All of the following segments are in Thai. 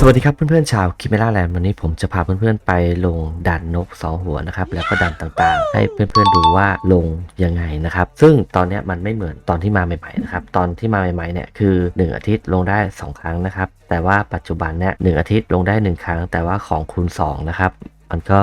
สวัสดีครับเพื่อนๆชาวคิเมล่าแลนด์วันนี้ผมจะพาเพื่อนๆไปลงดันนกสองหัวนะครับแล้วก็ดันต่างๆ ให้เพื่อนๆดูว่าลงยังไงนะครับ ซึ่งตอนนี้มันไม่เหมือนตอนที่มาใหม่ๆนะครับตอนที่มาใหม่ๆเนี่ยคือ 1 อาทิตย์ลงได้ 2 ครั้งนะครับแต่ว่าปัจจุบันเนี่ยหอาทิตย์ลงได้ 1 ครั้ง แต่ว่าของคูณ2นะครับมันก็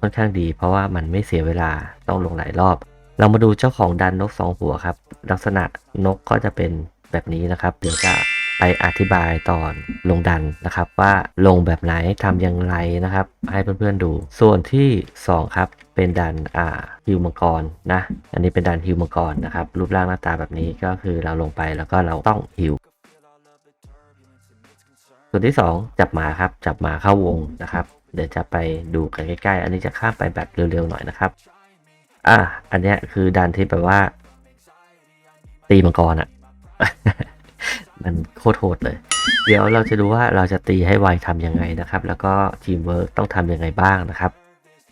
ค่อนข้างดี เพราะว่ามันไม่เสียเวลาต้องลงหลายรอบ เรามาดูเจ้าของดันนกสองหัวครับลักษณะนกก็จะเป็น แบบนี้นะครับ เดี๋ยวจะไปอธิบายตอนลงดันนะครับ ว่าลงแบบไหนทำอย่างไรนะครับ ให้เพื่อนๆดู ส่วนที่ 2 ครับเป็นดันอ่าฮิวมังกรนะอันนี้เป็นดันฮิวมังกรนะครับ รูปร่างหน้าตาแบบนี้ก็คือเราลงไปแล้วก็เราต้องฮิวส่วนที่ 2 จับหมาครับจับหมาเข้าวงนะครับ เดี๋ยวจะไปดูกันใกล้ๆ อันนี้จะข้ามไปแบบเร็วๆหน่อยนะครับอะอันเนี้ยคือดันที่แบบว่า ตีมังกรอะ มันโคตรโหดเลย เดี๋ยวเราจะดูว่าเราจะตีให้ไวทำยังไงนะครับ แล้วก็ทีมเวิร์กต้องทำยังไงบ้างนะครับ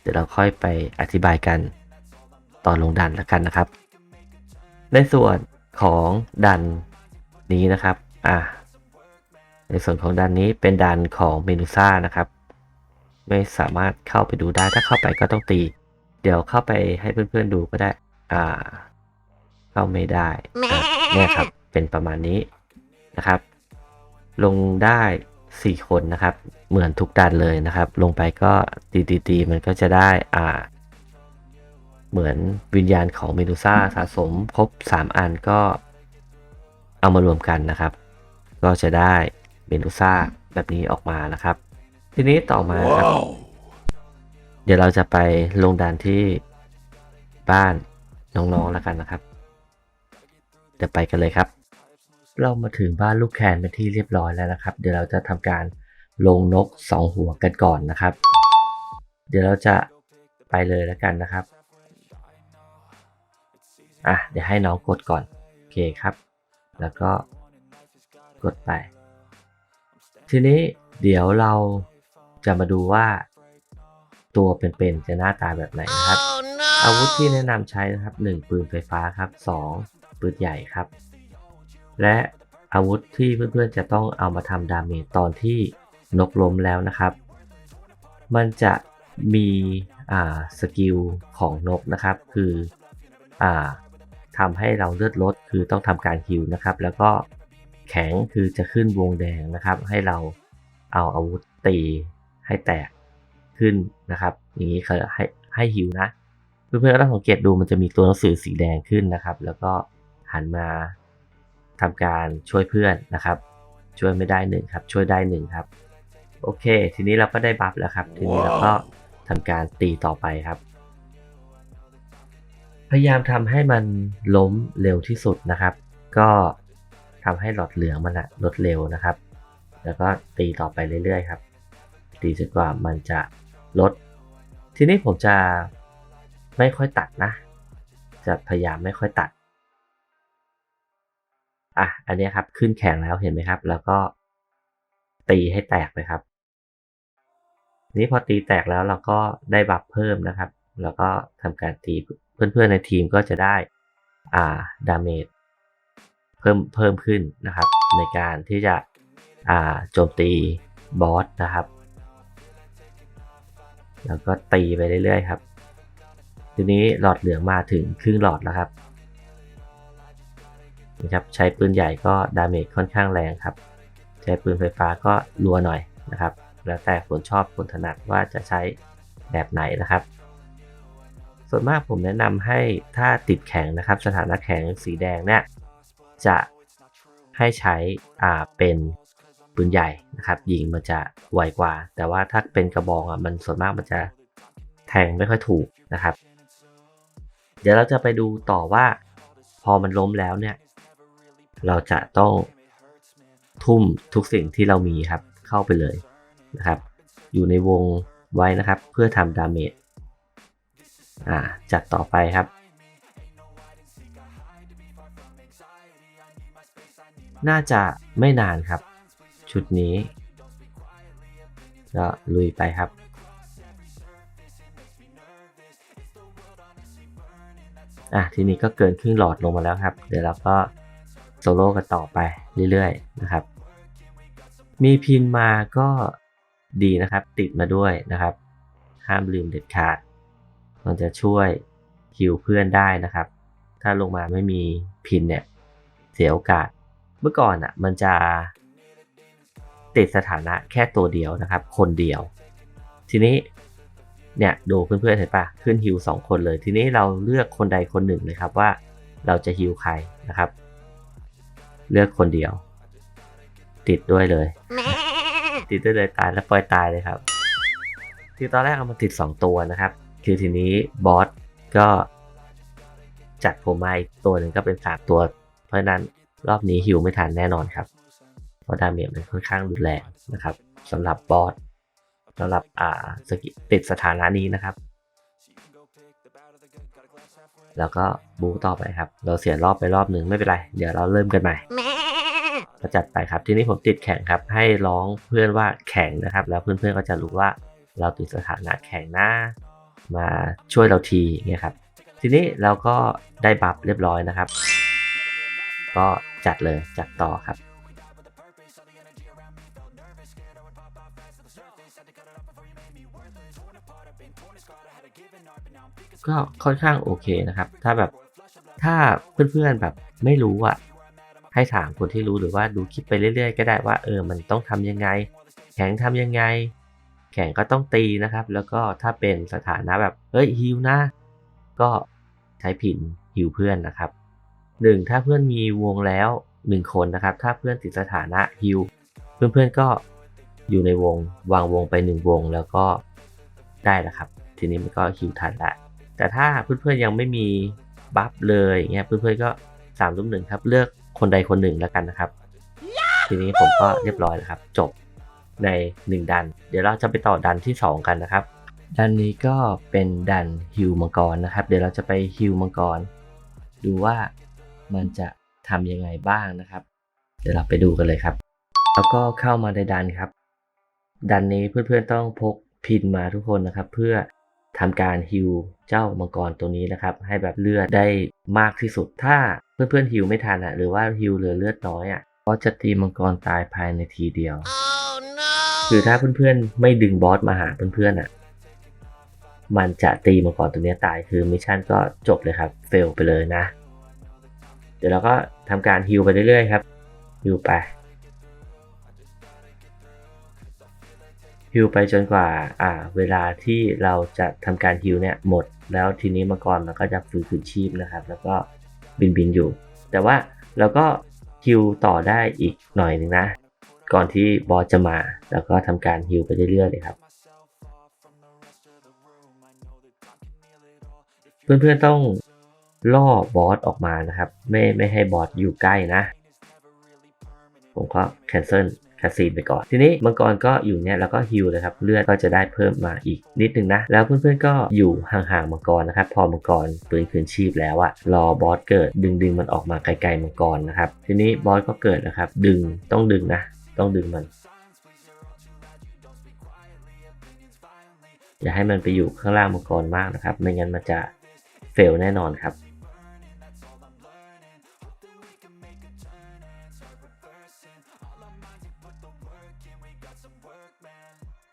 เดี๋ยวเราค่อยไปอธิบายกันตอนลงดันแล้วกันนะครับ ในส่วนของดันนี้นะครับ อะในส่วนของดันนี้เป็นดันของเมนูซ่านะครับ ไม่สามารถเข้าไปดูได้ ถ้าเข้าไปก็ต้องตี เดี๋ยวเข้าไปให้เพื่อนๆดูก็ได้ อ่า เข้าไม่ได้เนี่ยครับ เป็นประมาณนี้นะครับ ลงได้ 4 คนนะครับ เหมือนทุกดันเลยนะครับ ลงไปก็ตีตีตีมันก็จะได้อ่า เหมือนวิญญาณของเมดูซ่าสะสมครบ 3 อันก็เอามารวมกันนะครับ ก็จะได้เมดูซ่าแบบนี้ออกมานะครับ ทีนี้ต่อมาครับเดี๋ยวเราจะไปลงดันที่บ้านน้องๆแล้วกันนะครับเดี๋ยวไปกันเลยครับ เรามาถึงบ้านลูกแคนเป็นที่เรียบร้อยแล้วนะครับ เดี๋ยวเราจะทำการลงนกสองหัวกันก่อนนะครับ เดี๋ยวเราจะไปเลยแล้วกันนะครับ อะ เดี๋ยวให้น้องกดก่อน โอเคครับ แล้วก็กดไป ทีนี้เดี๋ยวเราจะมาดูว่า ตัวเป็นๆจะหน้าตาแบบไหนนะครับอาวุธที่แนะนำใช้นะครับ 1 ปืนไฟฟ้าครับ 2 ปืนใหญ่ครับ และอาวุธที่เพื่อนๆจะต้องเอามาทำดาเมจตอนที่นกล้มแล้วนะครับ มันจะมีสกิลของนกนะครับ คืออทำให้เราเลือดลดคือต้องทำการฮิวนะครับ แล้วก็แข็งคือจะขึ้นวงแดงนะครับ ให้เราเอาอาวุธตีให้แตกขึ้นนะครับ อย่างนี้คือให้ให้ฮิวนะ เพื่อนๆก็ต้องสังเกตดูมันจะมีตัวหนังสือสีแดงขึ้นนะครับ แล้วก็หันมา ทำการช่วยเพื่อนนะครับ ช่วยไม่ได้หนึ่งครับ ช่วยได้หนึ่งครับ โอเค ทีนี้เราก็ได้บัฟแล้วครับ ทีนี้เราก็ทำการตีต่อไปครับ พยายามทำให้มันล้มเร็วที่สุดนะครับ ก็ทำให้หลอดเหลืองมันอะลดเร็วนะครับ แล้วก็ตีต่อไปเรื่อยๆครับ ตีจนกว่ามันจะลด ทีนี้ผมจะไม่ค่อยตัดนะ จะพยายามไม่ค่อยตัด อะ อันนี้ครับ ขึ้นแข็งแล้วเห็นไหมครับ แล้วก็ตีให้แตกไปครับ นี้พอตีแตกแล้วเราก็ได้บัฟเพิ่มนะครับ แล้วก็ทำการตีเพื่อนๆในทีมก็จะได้อ่าดาเมจเพิ่มเพิ่มขึ้นนะครับ ในการที่จะอ่าโจมตีบอสนะครับ แล้วก็ตีไปเรื่อยๆครับ ทีนี้หลอดเหลืองมาถึงครึ่งหลอดแล้วครับ นะครับใช้ปืนใหญ่ก็ดาเมจค่อนข้างแรงครับ ใช้ปืนไฟฟ้าก็รัวหน่อยนะครับ แล้วแต่คนชอบคนถนัดว่าจะใช้แบบไหนนะครับ ส่วนมากผมแนะนำให้ถ้าติดแข็งนะครับ สถานะแข็งสีแดงเนี่ยจะให้ใช้อ่าเป็นปืนใหญ่นะครับยิงมันจะไวกว่า แต่ว่าถ้าเป็นกระบองอะมันส่วนมากมันจะแทงไม่ค่อยถูกนะครับ เดี๋ยวเราจะไปดูต่อว่า พอมันล้มแล้วเนี่ย เราจะต้องทุ่มทุกสิ่งที่เรามีครับเข้าไปเลยนะครับ อยู่ในวงไว้นะครับ เพื่อทำดาเมจอ่าจัดต่อไปครับ น่าจะไม่นานครับ ชุดนี้ก็ลุยไปครับอะทีนี้ก็เกินครึ่งหลอดลงมาแล้วครับ เดี๋ยวเราก็ โซโล่กันต่อไปเรื่อยๆนะครับ มีพินมาก็ดีนะครับ ติดมาด้วยนะครับ ห้ามลืมเด็ดขาด มันจะช่วยฮิวเพื่อนได้นะครับ ถ้าลงมาไม่มีพินเนี่ย เสียโอกาส เมื่อก่อนอะมันจะติดสถานะแค่ตัวเดียวนะครับ คนเดียว ทีนี้เนี่ยดูเพื่อนๆเห็นปะขึ้นฮิวสองคนเลย ทีนี้เราเลือกคนใดคนหนึ่งเลยครับว่าเราจะฮิวใครนะครับ เลือกคนเดียว ติดด้วยเลย ติดด้วยเลยตายแล้วปล่อยตายเลยครับคือตอนแรกเอามาติด 2 ตัวนะครับ คือทีนี้บอสก็ จัดผมมาอีกตัวหนึ่งก็เป็น3ตัว เพราะฉะนั้นรอบนี้ฮิวไม่ทันแน่นอนครับ เพราะดาเมจมันค่อนข้างรุนแรงนะครับสำหรับบอสสำหรับอ่าสกิติดสถานะนี้นะครับ แล้วก็บูต่อไปครับ เราเสียรอบไปรอบหนึ่งไม่เป็นไร เดี๋ยวเราเริ่มกันใหม่ก็จัดไปครับ ทีนี้ผมติดแข่งครับ ให้ร้องเพื่อนว่าแข่งนะครับ แล้วเพื่อนๆก็จะรู้ว่าเราติดสถานะแข่งนะมาช่วยเราทีอย่างเงี้ยครับ ทีนี้เราก็ได้บัฟเรียบร้อยนะครับ ก็จัดเลยจัดต่อครับ ก็ค่อนข้างโอเคนะครับ ถ้าแบบถ้าเพื่อนๆแบบไม่รู้อะให้ถามคนที่รู้หรือว่าดูคลิปไปเรื่อยๆ ก็ได้ว่าเออมันต้องทำยังไง แข่งทำยังไง แข่งก็ต้องตีนะครับ แล้วก็ถ้าเป็นสถานะแบบเฮ้ยฮิวนะ ก็ใช้ผินฮิวเพื่อนนะครับหนึ่งถ้าเพื่อนมีวงแล้วหนึ่งคนนะครับ ถ้าเพื่อนติดสถานะฮิวเพื่อนๆก็อยู่ในวงวางวงไปหนึ่งวงแล้วก็ได้แล้วครับ ทีนี้มันก็ฮิวทันละ แต่ถ้าเพื่อนๆยังไม่มีบัฟเลยเงี้ยเพื่อนๆก็สามรุ่มหนึ่งครับ เลือกคนใดคนหนึ่งแล้วกันนะครับ ทีนี้ผมก็เรียบร้อยแล้วครับ จบใน 1 ดัน เดี๋ยวเราจะไปต่อดันที่ 2 กันนะครับ ดันนี้ก็เป็นดันฮิวมังกรนะครับ เดี๋ยวเราจะไปฮิวมังกร ดูว่ามันจะทำยังไงบ้างนะครับ เดี๋ยวเราไปดูกันเลยครับ แล้วก็เข้ามาในดันครับ ดันนี้เพื่อนๆต้องพกพินมาทุกคนนะครับ เพื่อ ทำการฮิวเจ้ามังกรตัวนี้นะครับ ให้แบบเลือดได้มากที่สุด ถ้าเพื่อนๆฮิวไม่ทันอะ หรือว่าฮิวเหลือเลือดน้อยอะ ก็จะตีมังกรตายภายในทีเดียวคือถ้าเพื่อนๆไม่ดึงบอสมาหาเพื่อนๆอะ มันจะตีมังกรตัวนี้ตายคือมิชชั่นก็จบเลยครับ เฟลไปเลยนะ เดี๋ยวเราก็ทำการฮิวไปเรื่อยๆครับฮิวไป ฮิวไปจนกว่าอ่า เวลาที่เราจะทำการฮิวเนี่ยหมด แล้วทีนี้มังกรมันก็จะฟื้นคืนชีพนะครับ แล้วก็บินบินๆอยู่ แต่ว่าเราก็ฮิวต่อได้อีกหน่อยหนึงนะ ก่อนที่บอสจะมา แล้วก็ทำการฮิวไปเรื่อยๆเลยครับ เพื่อนๆต้องล่อบอสออกมานะครับ ไม่ไม่ให้บอสอยู่ใกล้นะ ผมก็ cancel ค คาซีนไปก่อน ทีนี้มังกรก็อยู่เนี่ยแล้วก็ฮิวเลยครับเลือดก็จะได้เพิ่มมาอีกนิดนึงนะ แล้วเพื่อนๆก็อยู่ห่างๆมังกรนะครับพอมังกรฟื้นคืนชีพแล้วอะรอบอสเกิดดึงดึงมันออกมาไกลๆมังกรนะครับทีนี้บอสก็เกิดนะครับดึงต้องดึงนะ ต้องดึงมันอย่าให้มันไปอยู่ข้างล่างมังกรมากนะครับ ไม่งั้นมันจะเฟลแน่นอนครับ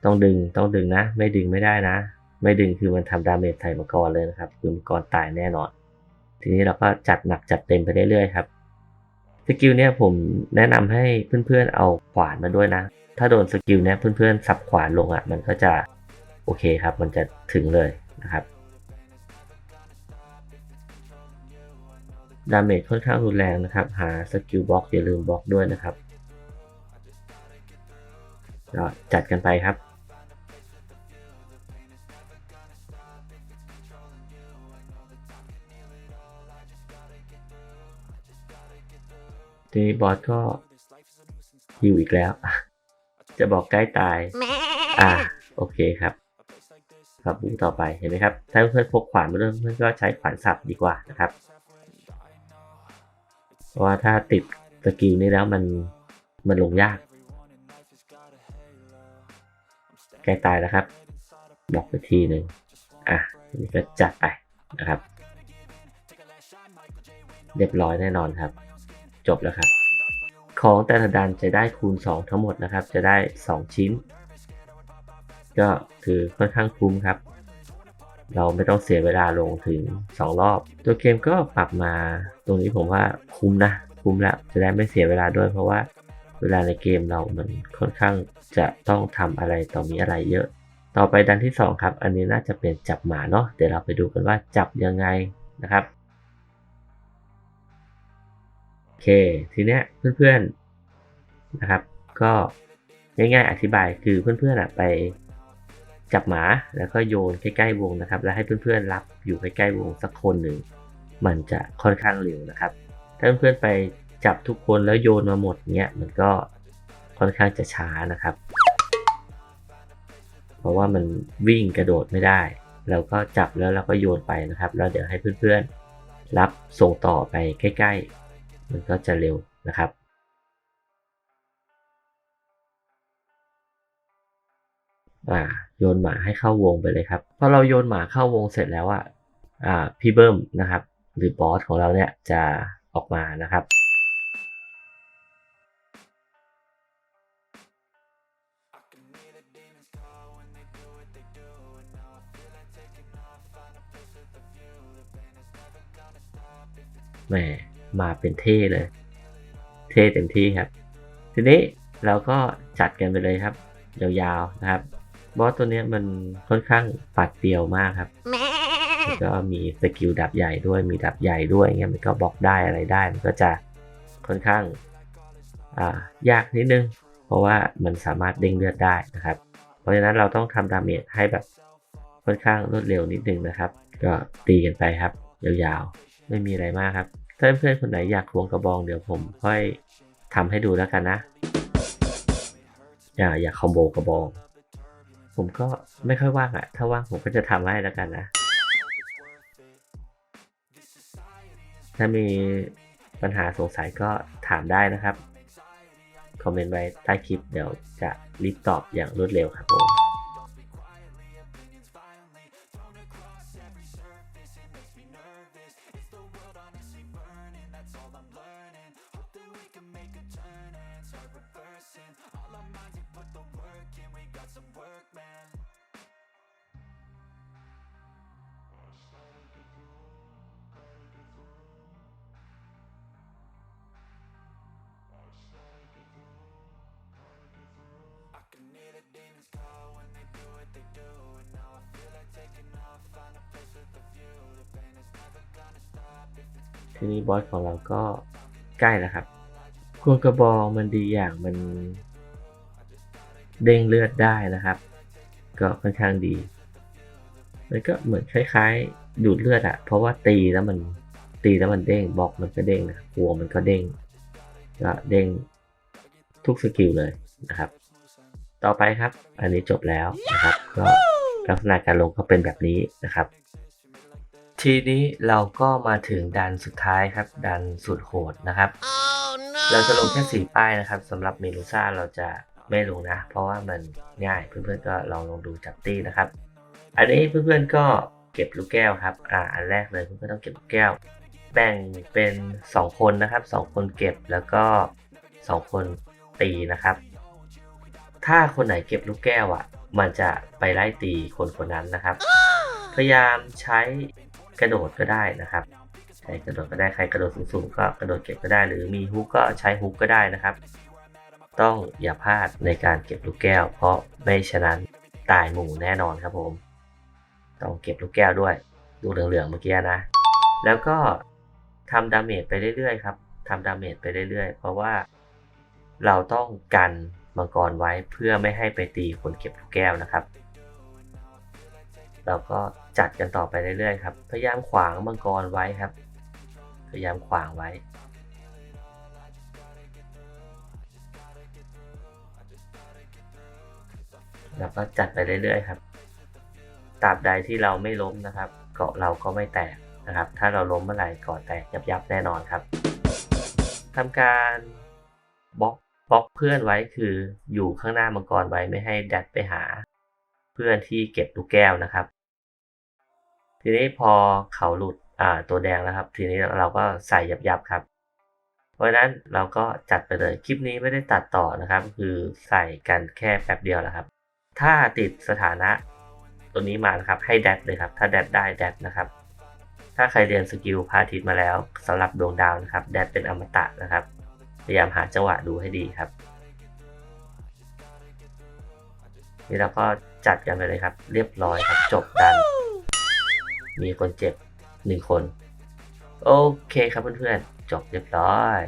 ต้องดึงต้องดึงนะ ไม่ดึงไม่ได้นะ ไม่ดึงคือมันทำดาเมจใส่มังกรเลยนะครับ คือมังกรตายแน่นอน ทีนี้เราก็จัดหนักจัดเต็มไปเรื่อยๆครับสกิลเนี่ยผมแนะนำให้เพื่อนๆเอาขวานมาด้วยนะ ถ้าโดนสกิลเนี่ยเพื่อนๆสับขวานลงอะ่ะมันก็จะโอเคครับ มันจะถึงเลยนะครับดาเมจค่อนข้างรุนแรงนะครับ หาสกิลบล็อกอย่าลืมบล็อกด้วยนะครับก็จัดกันไปครับ ทีนี้บอสก็ฮิวอีกแล้ว จะบอกใกล้ตาย อ่า โอเคครับครับบูต่อไปเห็นไหมครับ ถ้าเพื่อนพกขวานมาด้วยเพื่อนก็ใช้ขวานสับดีกว่านะครับ เพราะว่าถ้าติดสกิลนี้แล้วมันมันลงยาก ใกล้ตายแล้วครับ บอกไปทีหนึ่งอะทีนี้ก็จัดไปนะครับ เรียบร้อยแน่นอนครับ จบแล้วครับ ของแต่ละดันจะได้คูณ 2 ทั้งหมดนะครับ จะได้ 2 ชิ้น ก็คือค่อนข้างคุ้มครับ เราไม่ต้องเสียเวลาลงถึง 2 รอบ ตัวเกมก็ปรับมาตรงนี้ผมว่าคุ้มนะ คุ้มแล้วจะได้ไม่เสียเวลาด้วยเพราะว่าเวลาในเกมเรามันค่อนข้างจะต้องทำอะไรต่อมีอะไรเยอะ ต่อไปดันที่ 2 ครับ อันนี้น่าจะเป็นจับหมาเนาะ เดี๋ยวเราไปดูกันว่าจับยังไงนะครับ เค ทีเนี้ยเพื่อนๆนะครับ ก็ง่ายๆอธิบายคือเพื่อนๆอะไปจับหมาแล้วก็โยนใกล้ๆวงนะครับ แล้วให้เพื่อนๆรับอยู่ใกล้ๆวงสักคนหนึ่งมันจะค่อนข้างเร็วนะครับ ถ้าเพื่อนๆไปจับทุกคนแล้วโยนมาหมดเนี้ยมันก็ค่อนข้างจะช้านะครับ เพราะว่ามันวิ่งกระโดดไม่ได้ เราก็จับแล้วเราก็โยนไปนะครับ แล้วเดี๋ยวให้เพื่อนๆรับส่งต่อไปใกล้ๆ มันก็จะเร็วนะครับอ่าโยนหมาให้เข้าวงไปเลยครับพอเราโยนหมาเข้าวงเสร็จแล้วอะอ่าพี่เบิ้มนะครับ หรือบอสของเราเนี่ยจะออกมานะครับ แหม มาเป็นเท่เลย เท่เต็มที่ครับ ทีนี้เราก็จัดกันไปเลยครับ ยาวๆนะครับ บอสตัวนี้มันค่อนข้างปัดเปรียวมากครับก็มีสกิลดับใหญ่ด้วยมีดับใหญ่ด้วยเงี้ยมันก็บล็อกได้อะไรได้ มันก็จะค่อนข้างอ่ายากนิดนึง เพราะว่ามันสามารถเด้งเลือดได้นะครับ เพราะฉะนั้นเราต้องทำดาเมจให้แบบค่อนข้างรวดเร็วนิดนึงนะครับ ก็ตีกันไปครับยาวๆ ไม่มีอะไรมากครับ ถ้าเพื่อนคนไหนอยากควงกระบองเดี๋ยวผมค่อยทำให้ดูแล้วกันนะ อย่าอย่าคอมโบกระบอง ผมก็ไม่ค่อยว่างอะถ้าว่างผมก็จะทำให้แล้วกันนะ ถ้ามีปัญหาสงสัยก็ถามได้นะครับ คอมเมนต์ไว้ใต้คลิปเดี๋ยวจะรีบตอบอย่างรวดเร็วครับผม ทีนี้บอสของเราก็ใกล้แล้วครับควงกระบองมันดีอย่างมันเด้งเลือดได้นะครับ ก็ค่อนข้างดีมันก็เหมือนคล้ายๆ ดูดเลือดอะเพราะว่าตีแล้วมันตีแล้วมันเด้งบล็อกมันก็เด้งนะหัวมันก็เด้งก็เด้งทุกสกิลเลยนะครับ ต่อไปครับ อันนี้จบแล้วนะครับ ก็ลักษณะการลงก็เป็นแบบนี้นะครับ ทีนี้เราก็มาถึงดันสุดท้ายครับ ดันสุดโหดนะครับเราจะลงแค่สี่ป้ายนะครับสำหรับเมลูซ่าเราจะไม่ลงนะ เพราะว่ามันง่ายเพื่อนๆก็ลองลองดูจับตี้นะครับ อันนี้เพื่อนๆก็เก็บลูกแก้วครับอ่าอันแรกเลยเพื่อนๆต้องเก็บลูกแก้ว แบ่งเป็น 2 คนนะครับ 2 คนเก็บแล้วก็ 2 คนตีนะครับ ถ้าคนไหนเก็บลูกแก้วอะ มันจะไปไล่ตีคนคนนั้นนะครับ พยายามใช้ กระโดดก็ได้นะครับใช้กระโดดก็ได้ใครกระโดดสูงๆก็กระโดดเก็บก็ได้ หรือมีฮุกก็ใช้ฮุกก็ได้นะครับ ต้องอย่าพลาดในการเก็บลูกแก้ว เพราะไม่ฉะนั้นตายหมู่แน่นอนครับผม ต้องเก็บลูกแก้วด้วยลูกเหลืองๆเมื่อกี้นะ แล้วก็ทำดาเมจไปเรื่อยๆครับทำดาเมจไปเรื่อยๆ เพราะว่าเราต้องกันมังกรไว้เพื่อไม่ให้ไปตีคนเก็บลูกแก้วนะครับ เราก็จัดกันต่อไปเรื่อยๆครับ พยายามขวางมังกรไว้ครับ พยายามขวางไว้ แล้วก็จัดไปเรื่อยๆครับตราบใดที่เราไม่ล้มนะครับ เกาะเราก็ไม่แตกนะครับ ถ้าเราล้มเมื่อไหร่เกาะแตกยับยับแน่นอนครับทำการบล็อกบล็อกเพื่อนไว้คืออยู่ข้างหน้ามังกรไว้ไม่ให้แดดไปหา เพื่อนที่เก็บลูกแก้วนะครับ ทีนี้พอเขาหลุดอ่าตัวแดงแล้วครับ ทีนี้เราก็ใส่ยับยับครับ เพราะฉะนั้นเราก็จัดไปเลยคลิปนี้ไม่ได้ตัดต่อนะครับ คือใส่กันแค่แป๊บเดียวแหละครับ ถ้าติดสถานะตัวนี้มานะครับให้แดดเลยครับ ถ้าแดดได้แดดนะครับถ้าใครเรียนสกิลพาทิตมาแล้วสำหรับดวงดาวนะครับแดดเป็นอมตะนะครับ พยายามหาจังหวะดูให้ดีครับ นี่เราก็จัดกันไปเลยครับ เรียบร้อยครับจบดัน มีคนเจ็บหนึ่งคน โอเคครับเพื่อนๆ จบเรียบร้อย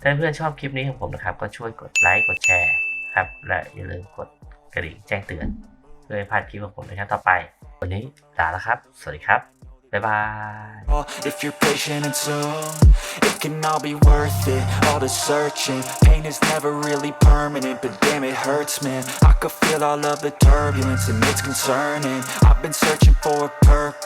ถ้าเพื่อนชอบคลิปนี้ของผมนะครับ ก็ช่วยกดไลค์กดแชร์ครับ และอย่าลืมกดกระดิ่งแจ้งเตือนเพื่อไม่พลาดคลิปของผมในครั้งต่อไป วันนี้ลาแล้วครับ สวัสดีครับ 拜拜。If you're patient and soon, it can all be worth it. All the searching, pain is never really permanent, but damn, it hurts, man. I could feel all of the turbulence, and it's concerning. I've been searching for a purpose.